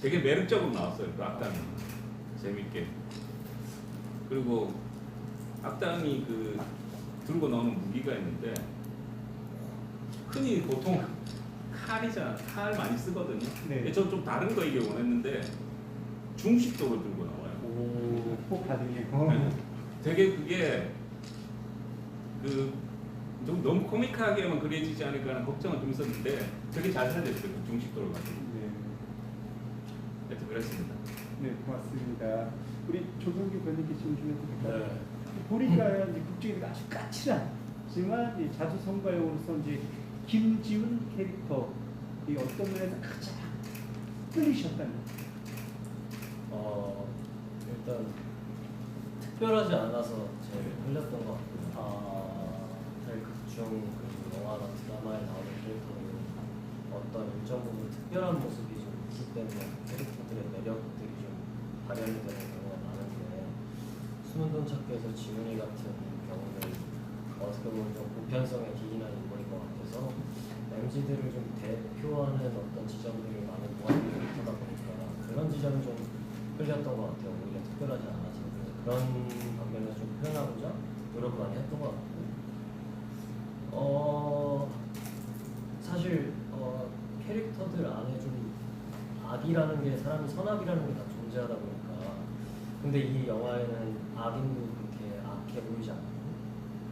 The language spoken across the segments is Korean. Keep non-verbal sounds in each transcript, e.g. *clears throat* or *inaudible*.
되게 매력적으로 나왔어요. 그 악당이 재밌게. 그리고 악당이 그 들고 나오는 무기가 있는데 흔히 보통 칼이잖아. 칼 많이 쓰거든요. 네. 근데 저는 좀 다른 거 이게 원했는데 중식도를 들고 나와요. 오, 꼭 가능해요. 네. 되게 그게 그 좀 너무 코믹하게만 그려지지 않을까 하는 걱정은 좀 있었는데 되게 잘 살렸어요. 그 중식도를 가지고. 네. 하여튼 그랬습니다. 네, 고맙습니다. 우리 조성규 변호기 좀좀 해드릴까요? 네. 보니까 이제 국적이 아주 까칠하지만 이 자주 선거용으로서 이제 김지훈 캐릭터 이 어떤 면에서 가장 끌리셨다는 어 일단 특별하지 않아서 제일 흘렸던 것 같고요. 아, 사실 극중 그리고 영화나 드라마에 나오는 캐릭터는 어떤 일정 부분 특별한 모습 이좀 있기 때문에 캐릭터들의 매력들이 좀 발현이 되는 경우가 많은데 숨은 돈 찾기에서 지훈이 같은 경우는 어떻게 보면 좀 보편성에 기인한 인물인 것 같아서 MZ들을 좀 대표하는 어떤 지점들이 많은 모아있는 캐릭터다 보니까 그런 지점이 좀 끌렸던 것 같아요. 오히려 특별하지 않아서 그래서 그런 방면에서 좀 표현하고자 노력을 많이 했던 것 같고 어 사실 어, 캐릭터들 안에 좀 악이라는 게 사람이 선악이라는 게 다 존재하다 보니까 근데 이 영화에는 악인도 그렇게 악해 보이지 않고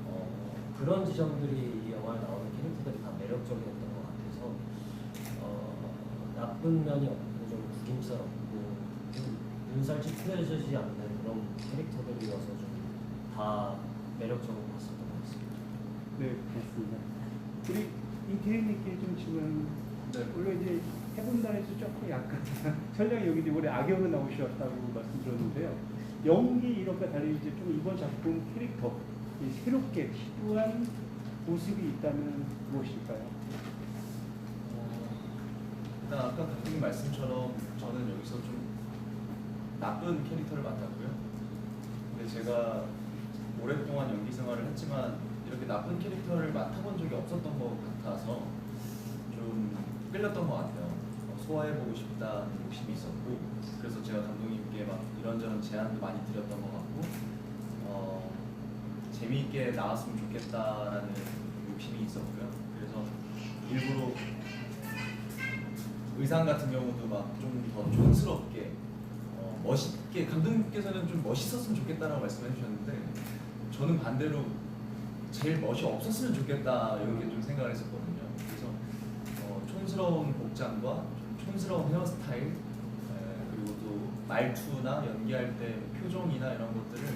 어, 그런 지점들이 이 영화에 나오는 캐릭터들이 다 매력적이었던 것 같아서 어, 나쁜 면이 없고 좀 구김살없고 좀 눈살 찌푸려지지 않는 그런 캐릭터들이어서 좀 다 매력적으로 봤었던 것 같습니다. 네, 고맙습니다. 우리 이태희님께 좀 질문. 네. 원래 이제 해본단에서 조금 약간 *laughs* 설령 여기 올해 악역으로 나오셨다고 말씀드렸는데요. 연기 이런 거 달리 이제 좀 이번 작품 캐릭터 이 새롭게 시도한 모습이 있다면 무엇일까요? 어, 일단 아까 감독님 말씀처럼 저는 여기서 좀 나쁜 캐릭터를 맡았고요. 근데 제가 오랫동안 연기 생활을 했지만 이렇게 나쁜 캐릭터를 맡아본 적이 없었던 것 같아서 좀 끌렸던 것 같아요. 어, 소화해보고 싶다는 욕심이 있었고 그래서 제가 감독님께 막 이런저런 제안도 많이 드렸던 것 같고 어, 재미있게 나왔으면 좋겠다라는 욕심이 있었고요. 그래서 일부러 의상 같은 경우도 막 좀 더 촌스럽게 어, 멋있게 감독님께서는 좀 멋있었으면 좋겠다라고 말씀해 주셨는데 저는 반대로 제일 멋이 없었으면 좋겠다 이렇게 좀 생각을 했었거든요. 그래서 어, 촌스러운 복장과 좀 촌스러운 헤어스타일 에, 그리고 또 말투나 연기할 때 표정이나 이런 것들을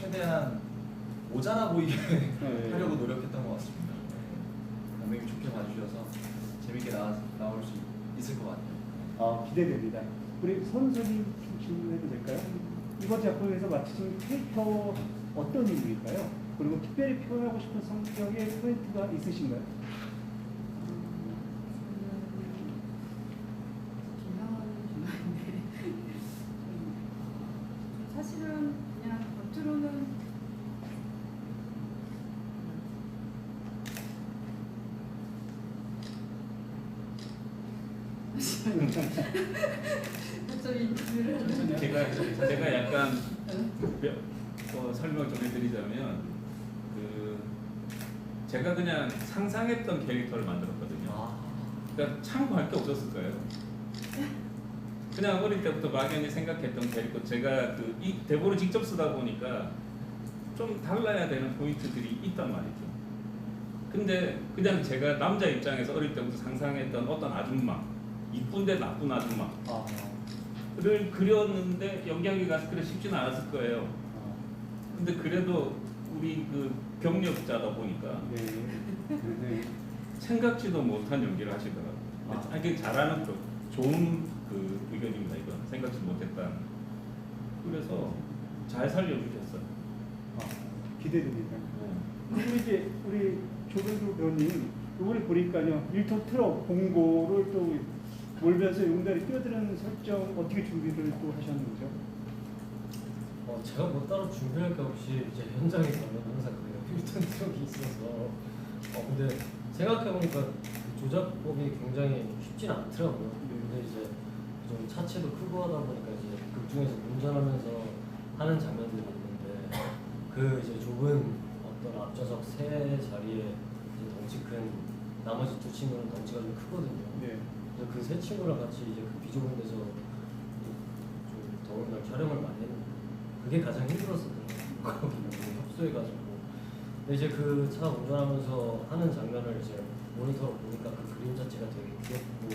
최대한 모자라 보이게 네. *laughs* 하려고 노력했던 것 같습니다. 네. 감독님 좋게 봐주셔서 재밌게 나, 나올 수 있을 것 같아요. 아, 기대됩니다. 우리 선생님 좀 질문해도 될까요? 이번 작품에서 맡으신 캐릭터 어떤 인물일까요? 그리고 특별히 표현하고 싶은 성격의 포인트가 있으신가요? 사실은 그냥 겉으로는 갑자기 인터뷰를 하는 제가 제가 약간 몇- 어, 설명 좀 해드리자면 그 제가 그냥 상상했던 캐릭터를 만들었거든요. 아, 그러니까 참고할 게 없었을 거예요. 그냥 어릴 때부터 막연히 생각했던 캐릭터 제가 그 이 대본을 직접 쓰다 보니까 좀 달라야 되는 포인트들이 있단 말이죠. 근데 그냥 제가 남자 입장에서 어릴 때부터 상상했던 어떤 아줌마 이쁜데 나쁜 아줌마 아, 를 그렸는데 연기하기가 그래 쉽지는 않았을 거예요. 아, 근데 그래도 우리 그 경력자다 보니까 네. 네. 생각지도 못한 연기를 하시더라고요. 아. 아. 이게 잘하는 그 좋은 그 의견입니다. 이건 생각지 못했다. 그래서 잘 살려주셨어요. 아, 기대됩니다. 네. 그리고 이제 우리 조근주 배우님 이번에 보니까요 1톤 트럭 공고를 또 몰면서 용달이 뛰어드는 설정 어떻게 준비를 또 하셨는지요? 어, 제가 뭐 따로 준비할 게 없이 이제 현장에 가면 항상 그래요. 힐튼 트럭이 있어서. 어, 근데 생각해보니까 그 조작법이 굉장히 쉽진 않더라고요. 근데 이제 좀 차체도 크고 하다 보니까 이제 극 중에서 운전하면서 하는 장면들이 있는데 그 이제 좁은 어떤 앞좌석 세 자리에 이제 덩치 큰 나머지 두 친구는 덩치가 좀 크거든요. 네. 그래서 그 세 친구랑 같이 이제 그 비좁은 데서 좀 더운 날 촬영을 많이 했는데 그게 가장 힘들었었거든요. 거기 너무 협소해가지고. 근데 이제 그 차 운전하면서 하는 장면을 이제 모니터로 보니까 그 그림 자체가 되게 귀엽고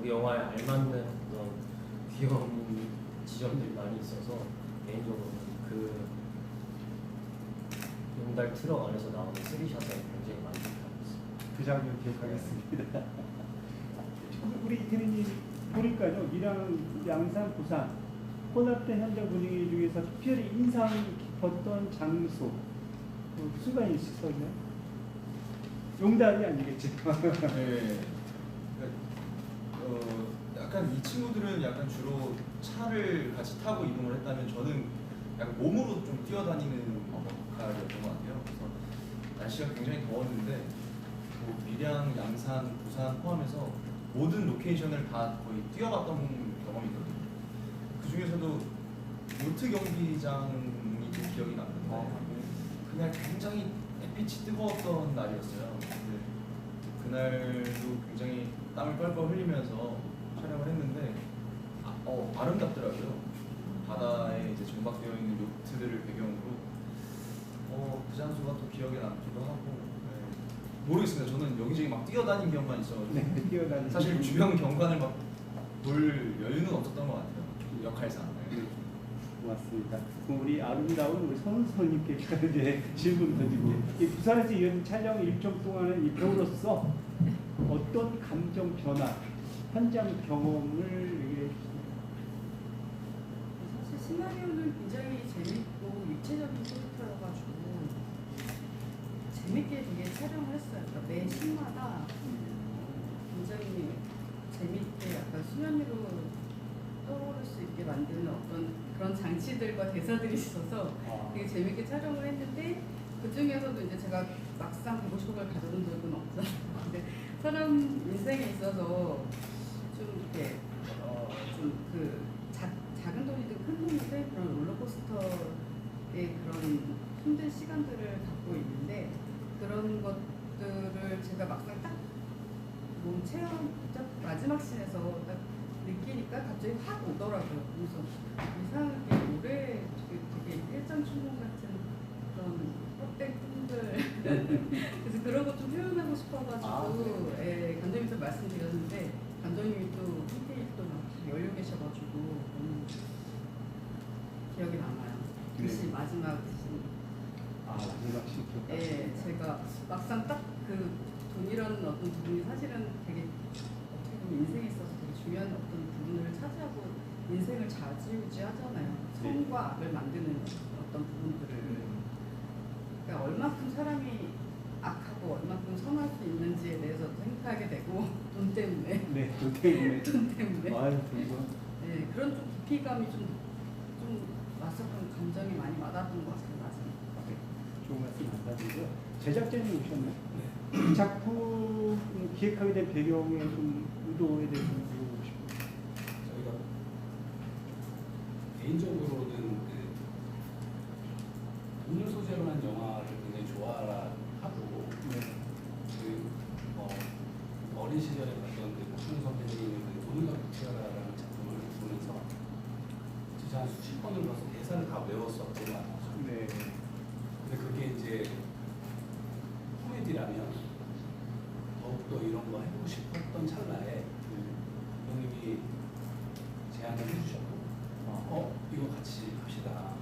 우리 영화에 알맞는 그런 귀여운 지점들이 많이 있어서 개인적으로 그 용달 트럭 안에서 나오는 쓰리샷에 굉장히 있어요. 그 장면 기억하겠습니다. 우리 대리님 보니까요, 이랑 양산, 부산 혼합된 현장 분위기 중에서 특별히 인상 깊었던 장소 그 순간이 있었나요? 용달이 아니겠죠. 네. 어, 약간 이 친구들은 약간 주로 차를 같이 타고 이동을 했다면 저는 약간 몸으로 좀 뛰어다니는 역할이었던 것 같아요. 그래서 날씨가 굉장히 더웠는데 뭐 밀양, 양산, 부산 포함해서 모든 로케이션을 다 거의 뛰어봤던 경험이 있거든요. 그 중에서도 요트 경기장이 좀 기억이 나는데 그날 굉장히 햇빛이 뜨거웠던 날이었어요. 근데 그날도 굉장히 땀을 뻘뻘 흘리면서 촬영을 했는데 아, 어, 아름답더라고요. 바다에 이제 정박되어 있는 요트들을 배경으로 어, 그 장소가 또 기억에 남기도 하고 네. 모르겠습니다. 저는 여기저기 막 뛰어다닌 기억만 있어가지고 네, 뛰어다니는 사실 주변 경관을 막 볼 여유는 없었던 것 같아요. 역할상. 네. 고맙습니다. 그럼 우리 아름다운 우리 선수님께 *laughs* 이제 질문 던지고 이 부산에서 이어진 촬영 일정 동안은 이 배우로서 어떤 감정 변화, 현장 경험을 얘기해 주세요. 사실 시나리오는 굉장히 재밌고 입체적인 캐릭터여가지고 재밌게 되게 촬영을 했어요. 그러니까 매 신마다 굉장히 재밌게 약간 수면 위로 떠오를 수 있게 만드는 어떤 그런 장치들과 대사들이 있어서 아. 되게 재밌게 촬영을 했는데 그 중에서도 이제 제가 막상 보고 싶은 걸 가져온 적은 없잖아요. *laughs* 근데 사람 인생에 있어서 좀 이렇게 어, 좀그 작은 돈이든 큰 돈이든 그런 롤러코스터의 그런 힘든 시간들을 갖고 있는데 그런 것들을 제가 막상 딱 몸 체험 딱 마지막 씬에서 딱 느끼니까 갑자기 확 오더라고요. 그래서 이상하게 노래 되게, 일장 춘몽 같은 그런 헛된 꿈들 *laughs* 그래서 그런 거좀 표현하고 싶어가지고 아, 예, 감독님한테 말씀드렸는데 감독님이 또 디테일 또막 열려 계셔가지고 너무 기억이 남아요. 네. 대신 마지막 아 마지막 시켜. 예, 제가 막상 딱 그 돈이라는 어떤 부분이 사실은 되게 어떻게 보면 인생에 있어서 되게 중요한 어떤 부분을 차지하고 인생을 좌지우지 하잖아요. 선과 악을 만드는 어떤 부분들을. 그러니까 얼마큼 사람이 악하고 얼마큼 선할 수 있는지에 대해서 생각하게 되고 돈 때문에 *laughs* 네, 그 때문에. 돈 때문에 *laughs* 아유, 그거. 네, 그런 좀 깊이감이 좀, 좀 왔었던 감정이 많이 와닿았던 것 같아요, 마지막에. 네, 좋은 말씀 감사드리고요. 제작자님 오셨나요? 이 작품 기획하게 된 배경의 좀 의도에 대해서 좀 물어보고 싶어요. 저희가 개인적으로는 그 돈을 소재로 한 영화를 굉장히 좋아하고 그 어, 어린 시절에 봤던 그 박준 선배님의 그 돈을 갖고 튀어라라는 작품을 보면서 진짜 한 수십 번을 봐서 대사를 다 외웠었던 것 같아요. 네. 근데 그게 이제 코미디라면 더욱더 이런 거 해보고 싶었던 찰나에 감독님이 제안을 해주셨고 어 이거 같이 합시다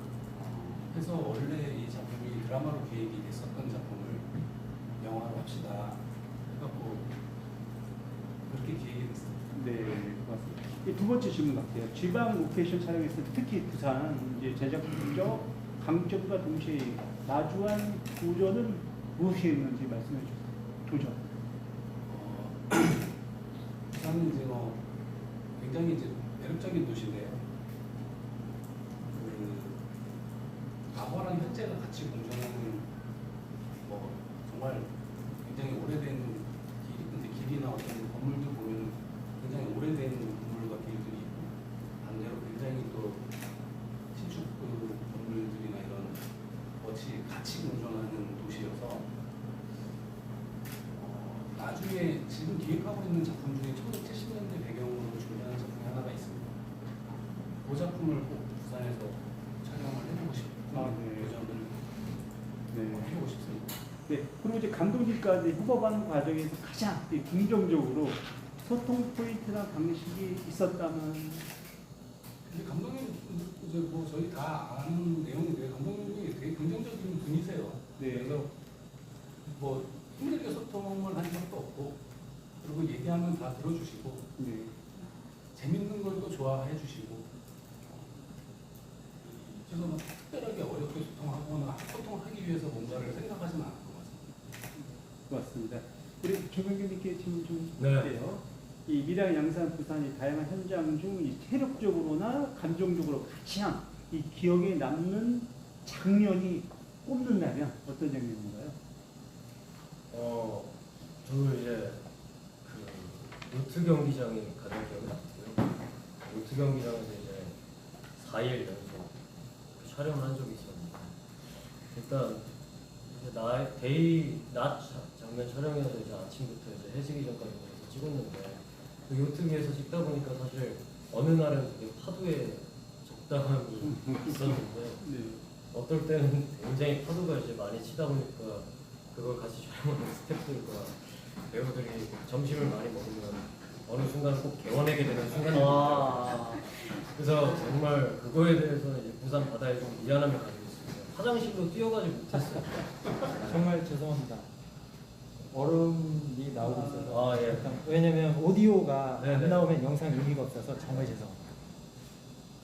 어, 해서 원래 이 작품이 드라마로 계획이 됐었던 작품을 영화로 합시다 해갖고 그렇게 계획이 됐어요 네, 고맙습니다. 이두 번째 질문 갈게요. 지방 로케이션 때 특히 부산 이제 제작적 강점과 동시에 마주한 도전은 무엇이었는지 말씀해 주세요. 도전. 어, *clears throat* 부산은 이제 뭐 굉장히 이제 매력적인 도시인데요. 그 현재가 같이 공존하는 뭐 정말 굉장히 오래된 길, 이제 길이나 어떤 건물도 보면 굉장히 오래된 건물과 길들이 있고 그 작품을 꼭 부산에서 촬영을 해보고 싶고 아, 네. 그 점을 네. 꼭 해보고 싶습니다. 네. 그리고 이제 감독님까지 협업하는 과정에서 가장 이 긍정적으로 소통 포인트나 방식이 있었다면 근데 감독님 이제 뭐 저희 다 아는 내용인데 감독님이 되게 긍정적인 분이세요. 네. 그래서 뭐 힘들게 소통을 한 적도 없고 그리고 얘기하면 다 들어주시고 네. 재밌는 걸 또 좋아해 주시고 뭐 특별하게 어렵게 소통하거나 소통하기 위해서 뭔가를 생각하지는 않을 것 같습니다. 맞습니다. 우리 조경규님께 질문 좀 네. 드릴게요. 이 미랑 양산 부산이 다양한 현장 중이 체력적으로나 감정적으로 가장 이 기억에 남는 장면이 꼽는다면 어떤 장면인가요? 어, 저는 이제 그 노트 경기장이 가장 기억에 남고요. 노트 경기장에서 이제 4일 연속 그 촬영을 한 적이 있었는데 일단 이제 나 데이 낮 자- 장면 촬영해서 이제 아침부터 이제 해지기 전까지 거기서 찍었는데 그 요트 위에서 찍다 보니까 사실 어느 날은 되게 파도에 적당함이 있었는데 *laughs* 네. 어떨 때는 굉장히 파도가 이제 많이 치다 보니까 그걸 같이 촬영하는 스태프들과 배우들이 점심을 많이 먹으면 어느 순간 꼭 개원하게 되는 순간이 있어요. 그래서 정말 그거에 대해서 이제 부산 바다에 좀 미안함을 가지고 있습니다. 화장실로 뛰어가지 못했어요. 정말 죄송합니다. 얼음이 나오고 있어서. 아 예. 왜냐면 오디오가 네 네. 안 나오면 영상 의미가 없어서 정말 죄송합니다.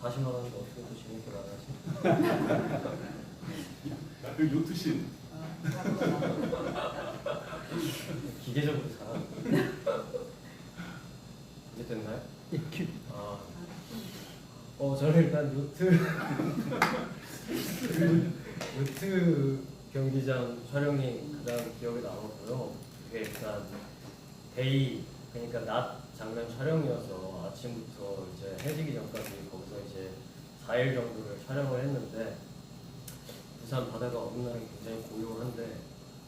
다시 말하는데 어떻게 또 재밌게 말하지? 그 요트신 기계적으로 잘하는. 이제 됐나요? 예, 큐. 아, 어 저는 일단 요트 *laughs* 요트 경기장 촬영이 가장 기억에 남았고요. 그게 일단 데이 그러니까 낮 장면 촬영이어서 아침부터 이제 해지기 전까지 거기서 이제 4일 정도를 촬영을 했는데 부산 바다가 어느 날은 굉장히 고요한데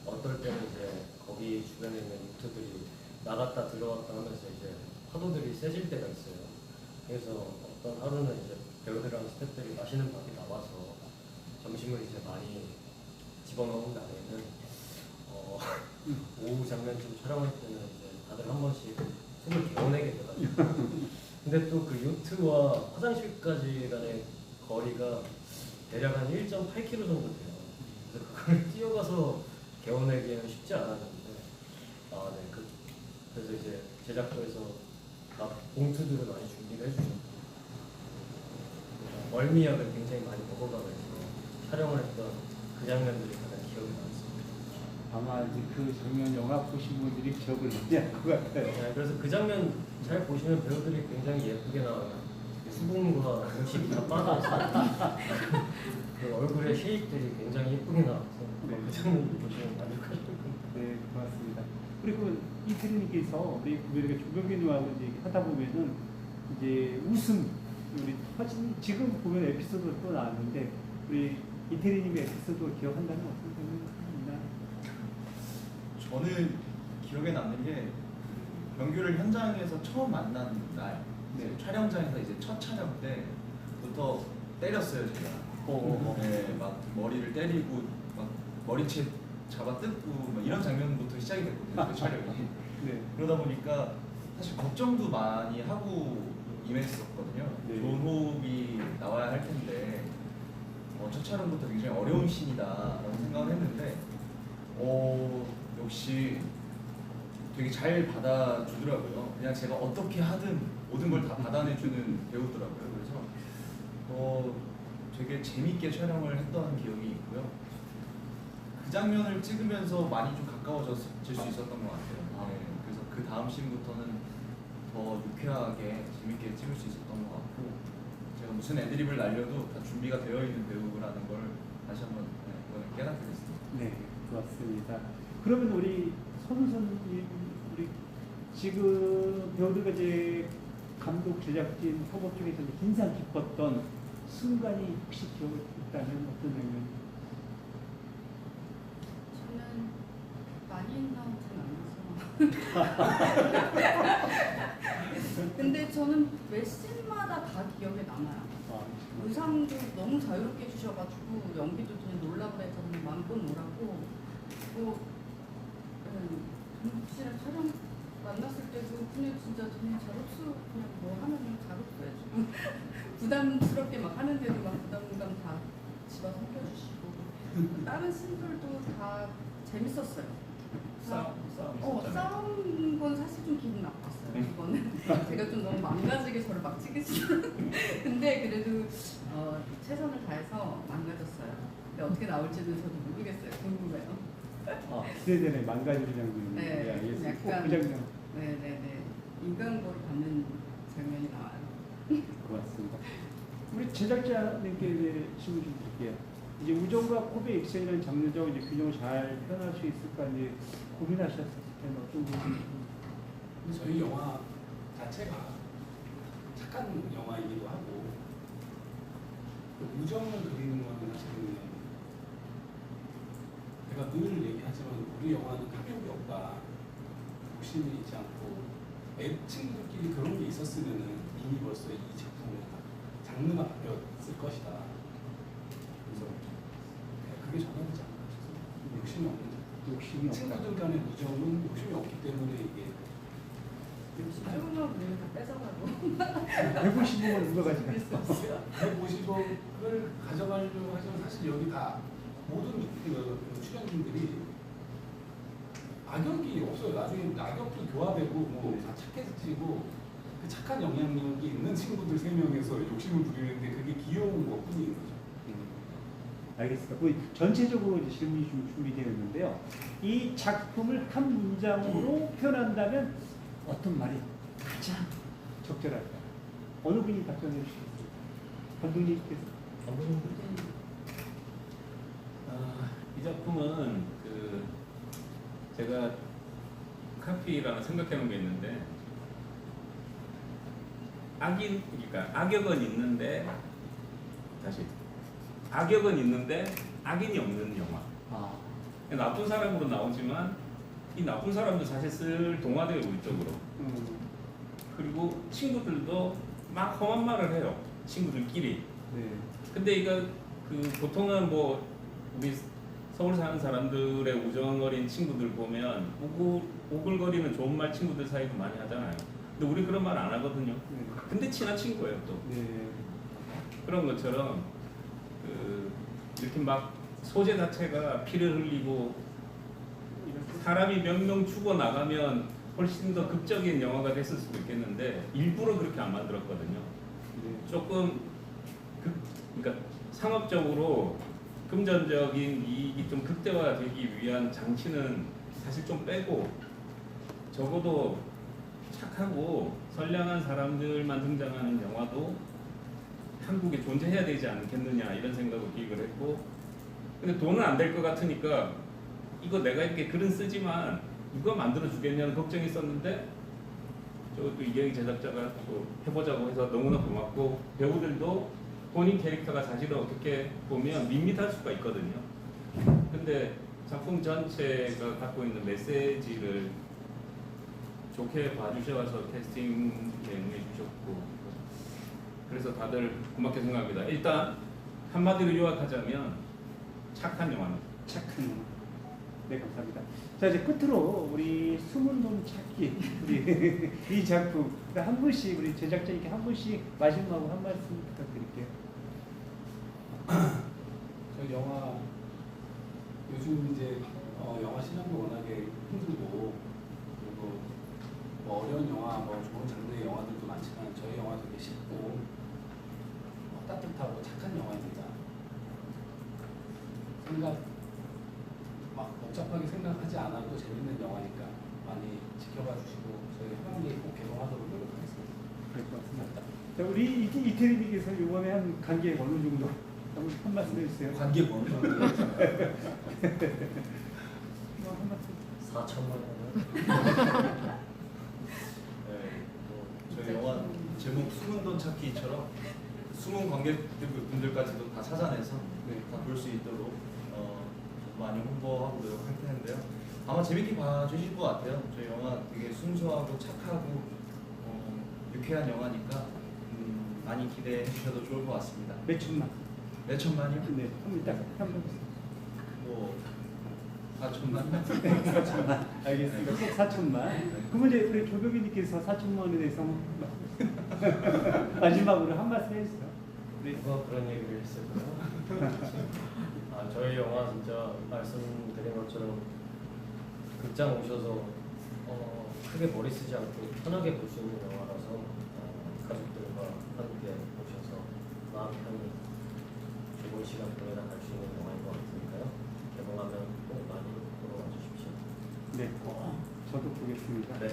어떨 때는 이제 거기 주변에 있는 요트들이 나갔다 들어왔다 하면서 이제 파도들이 세질 때가 있어요. 그래서 어떤 하루는 이제 배우들이랑 스태프들이 맛있는 밥이 나와서 점심을 이제 많이 집어넣은 날에는 어, *laughs* 오후 장면쯤 촬영할 때는 이제 다들 한 번씩 숨을 개어내게 돼가지고 *laughs* 근데 또 그 요트와 화장실까지 간의 거리가 대략 한 1.8km 정도 돼요. 그래서 그걸 *laughs* 뛰어가서 개어내기에는 쉽지 않았는데 아, 네. 그, 그래서 이제 제작부에서 각 봉투들을 많이 준비를 해주셨고 멀미약을 굉장히 많이 먹어가면서 촬영을 했던 그 장면들이 가장 기억에 남습니다. 아마 이제 그 장면 영화 보신 분들이 기억을 많이 할 것 같아요. 네, 그래서 그 장면 잘 보시면 배우들이 굉장히 예쁘게 나와요. 수분과 음식이 다 빠져있어요. *laughs* 그 얼굴의 쉐입들이 굉장히 예쁘게 나와서 네. 그 장면 보시면 만족하실 겁니다. 네, 고맙습니다. 그리고 이태리님께서 우리 우리가 조경빈님하고 이제 하다 보면은 이제 웃음 우리 지금 보면 에피소드 또 나왔는데 우리 이태리님의 에피소드 기억한다면 어떤? 저는 기억에 남는 게 명규를 현장에서 처음 만난 날 네. 촬영장에서 이제 첫 촬영 때부터 때렸어요 제가. 어, 네, 막 머리를 때리고 막 머리채 잡아 뜯고 막 이런 장면부터 시작이 됐거든요 그 촬영이. *laughs* 네. 그러다 보니까 사실 걱정도 많이 하고 임했었거든요. 네. 좋은 호흡이 나와야 할 텐데 어, 첫 촬영부터 굉장히 어려운 신이다라고 생각을 했는데 어, 역시 되게 잘 받아주더라고요. 그냥 제가 어떻게 하든 모든 걸 다 받아내주는 배우더라고요. 그래서 어, 되게 재밌게 촬영을 했던 기억이 있고요. 그 장면을 찍으면서 많이 좀 가까워질 수 있었던 것 같아요. 네, 그래서 그 다음 씬부터는 더 유쾌하게 재밌게 찍을 수 있었던 것 같고 제가 무슨 애드립을 날려도 다 준비가 되어 있는 배우라는 걸 다시 한번 네, 이번에 깨닫게 됐습니다. 네, 고맙습니다. 그러면 우리 선수님, 우리 지금 배우들과 이제 감독, 제작진, 협업 중에서 인상 깊었던 순간이 혹시 기억에 있다면 어떤 장면? 저는 많이 나오진 않아서. *laughs* 근데 저는 매 씬마다 다 기억에 남아요. 아, 의상도 너무 자유롭게 주셔가지고 연기도 그냥 놀라 그래서 그냥 마음껏 놀았고 뭐 씨랑 촬영 만났을 때도 그냥 진짜 자rop수 그냥 뭐 하면 자rop수해 주고 부담스럽게 막 하는데도 막 부담감 다 집어 삼켜주시고 다른 신들도 다 재밌었어요. 싸움 싸움 어. 싸운 건 사실 좀 기분 나빴어요. 음. 이거는 *laughs* 제가 좀 너무 망가지게 저를 막 찍으시는. *laughs* 근데 그래도 어, 최선을 다해서 망가졌어요. 근데 어떻게 나올지는 저도 모르겠어요. 궁금해요. 아, 기대되네 망가지는 장면. 네, 알겠습니다. 약간- 장면. 네네네. 인간고를 받는 장면이 나와요. 고맙습니다. 우리 제작자님께 이제 질문 좀 드릴게요. 이제 우정과 코비의 액션이라는 장르적 이제 균형을 잘 표현할 수 있을까 이제 고민하셨을 때는 어떤 부분이 좀 저희 영화 자체가 착한 영화이기도 하고 그 우정을 그리는 거는 사실은 제가 늘 얘기하지만 우리 영화는 가격이 없다 욕심이 있지 않고 애 친구들끼리 그런 게 있었으면은 이미 벌써 이 작품의 장르가 바뀌었을 것이다 그래서 그게 전환되지 않나 싶어요 욕심이 없는 작품 욕심이 없다. 친구들 간의 우정은 욕심이 없기 때문에 이게 조금만 그러면 다 뺏어가고. 150억을 누가 가져갔어? 150억을 가져가려고 하지만 사실 여기 다 모든 그 출연진들이 악역이 없어요. 나중에 악역도 교화되고 뭐다 착해지고 그 착한 영향력이 있는 친구들 세 명에서 욕심을 부리는데 그게 귀여운 것뿐인 거죠. 음, 알겠습니다. 그 전체적으로 이제 질문이 좀 준비되어 있는데요. 이 작품을 한 문장으로 표현한다면 어떤 말이 가장 적절할까? 어느 분이 답변해 주시겠어요? 감독님께서. 아, 이 작품은 그 제가 카피라는 생각해 놓은 게 있는데 악인 그러니까 악역은 있는데 다시 악역은 있는데 악인이 없는 영화. 아, 나쁜 사람으로 나오지만 이 나쁜 사람도 사실 쓸 동화되고 이쪽으로. 음, 그리고 친구들도 막 험한 말을 해요. 친구들끼리. 네. 근데 이거 그 보통은 뭐 우리 서울 사는 사람들의 우정 어린 친구들 보면 오글, 오글거리는 좋은 말 친구들 사이도 많이 하잖아요 근데 우리 그런 말 안 하거든요 네. 근데 친한 친구예요 또 네. 그런 것처럼 그 이렇게 막 소재 자체가 피를 흘리고 사람이 몇 명 죽어 나가면 훨씬 더 극적인 영화가 됐을 수도 있겠는데 일부러 그렇게 안 만들었거든요. 네. 조금 극, 그러니까 상업적으로 금전적인 이익이 좀 극대화되기 위한 장치는 사실 좀 빼고 적어도 착하고 선량한 사람들만 등장하는 영화도 한국에 존재해야 되지 않겠느냐 이런 생각으로 기획을 했고 근데 돈은 안 될 것 같으니까 이거 내가 이렇게 글은 쓰지만 누가 만들어 주겠냐는 걱정이 있었는데 저또 이경희 제작자가 또 해보자고 해서 너무나 고맙고 배우들도 본인 캐릭터가 사실은 어떻게 보면 밋밋할 수가 있거든요. 근데 작품 전체가 갖고 있는 메시지를 좋게 봐주셔서 캐스팅에 응해 주셨고 그래서 다들 고맙게 생각합니다. 일단 한마디로 요약하자면 착한 영화입니다. 착한 영화. 네, 감사합니다. 자, 이제 끝으로 우리 숨은 돈 찾기 우리 *laughs* 이 작품 한 분씩 우리 제작자님께 한 분씩 마지막으로 한 말씀 부탁드릴게요. *clears throat* 저희 영화 요즘 이제 어, 영화 시장도 워낙에 힘들고 그리고 뭐 어려운 영화, 뭐 좋은 장르의 영화들도 많지만 저희 영화 되게 쉽고 어, 따뜻하고 착한 영화입니다. 생각 막 복잡하게 생각하지 않아도 재밌는 영화니까 많이 지켜봐 주시고 저희 하반기에 꼭 개봉하도록 노력하겠습니다. 네, 고맙습니다. 자, 우리 이- 이태리님께서 이번에 한 관계 어느 정도 한번 한 말씀 해주세요. 관계 번호 *laughs* 뭐한 말씀. 4천만 원. *laughs* 네, 뭐 저희 영화 제목 숨은 돈 찾기처럼 숨은 관객분들까지도 다 찾아내서 네. 다 볼 수 있도록 어, 많이 홍보하고 노력할 텐데요. 아마 재밌게 봐주실 것 같아요. 저희 영화 되게 순수하고 착하고 어, 유쾌한 영화니까 음, 많이 기대해 주셔도 좋을 것 같습니다. 몇 천만. 몇 천만이요? 네, 한번 딱 한번 뭐 4천만? *laughs* 네, 4천만. 알겠습니다. 꼭 4천만. 그러면 이제 우리 조병희님께서 4천만 원에 대해서 *laughs* 마지막으로 한 말씀 해주세요. 네. 누가 그런 얘기를 했을까요? *laughs* 아 저희 영화 진짜 말씀드린 것처럼 극장 오셔서 어, 크게 머리 쓰지 않고 편하게 볼 수 있는 영화라서 어, 가족들과 함께 오셔서 마음 편히 좋은 시간 보내다 갈 수 있는 영화인 것 같으니까요. 개봉하면 꼭 많이 보러 와주십시오. 네, 저도 보겠습니다. 네.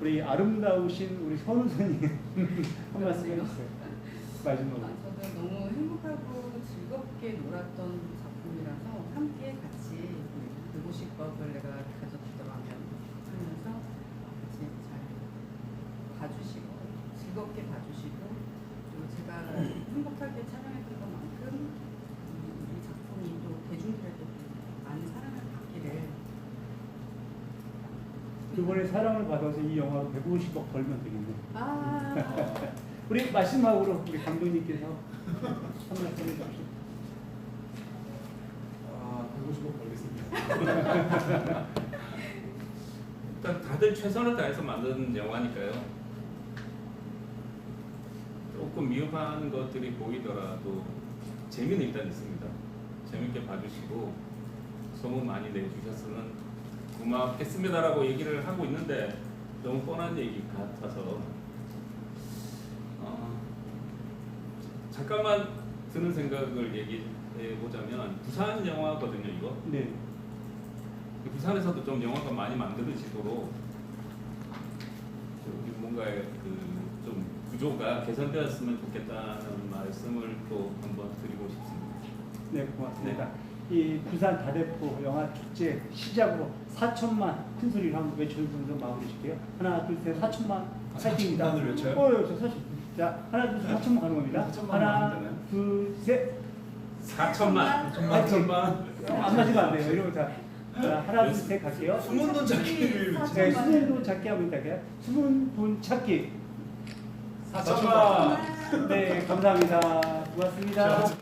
우리 아름다우신 우리 선우선님 *laughs* 한 말씀 해주세요. 마지막으로. 아, 저도 너무 행복하고 즐겁게 놀았던 작품이라서 함께 같이 배고식법을 내가 가졌더라면 하면서 같이 잘 봐주시고 즐겁게 봐주시고 그리고 제가 행복하게 촬영했던 것만큼 음, 이 작품이 또 대중들에게 많은 사랑을 받기를 이번에 사랑을 받아서 이 영화로 150억 벌면 되겠네요. 아 *laughs* 우리 마지막으로 우리 감독님께서 한 말씀 해주십시오. 아, 150억 벌겠습니다. *laughs* 일단 다들 최선을 다해서 만든 영화니까요. 조금 미흡한 것들이 보이더라도 재미는 일단 있습니다. 재밌게 봐주시고 소문 많이 내주셨으면 고맙겠습니다라고 얘기를 하고 있는데 너무 뻔한 얘기 같아서 잠깐만 드는 생각을 얘기해 보자면 부산 영화거든요 이거. 네. 부산에서도 좀 영화가 많이 만들어지도록 뭔가의 그 좀 구조가 개선되었으면 좋겠다는 말씀을 또 한번 드리고 싶습니다. 네, 고맙습니다. 이 부산 다대포 영화 축제 시작으로 4천만 큰 소리를 한번 외쳐주면서 마무리 줄게요. 하나, 둘, 셋, 4천만 파이팅입니다. 4천만을 외쳐요? 어, 저 사실. 자, 하나, 둘, 셋, 4천만 가는 겁니다. 4천만 하나, 하면 되나요? 둘, 셋. 4천만. 파이팅. 안 맞으면 안 돼요. 이러면 자, 자 하나, 둘, 셋 갈게요. 숨은 돈 찾기를 네, 숨은 돈 찾기 하면 될까요? 숨은 돈 찾기. 4천만. 네, 감사합니다. 고맙습니다.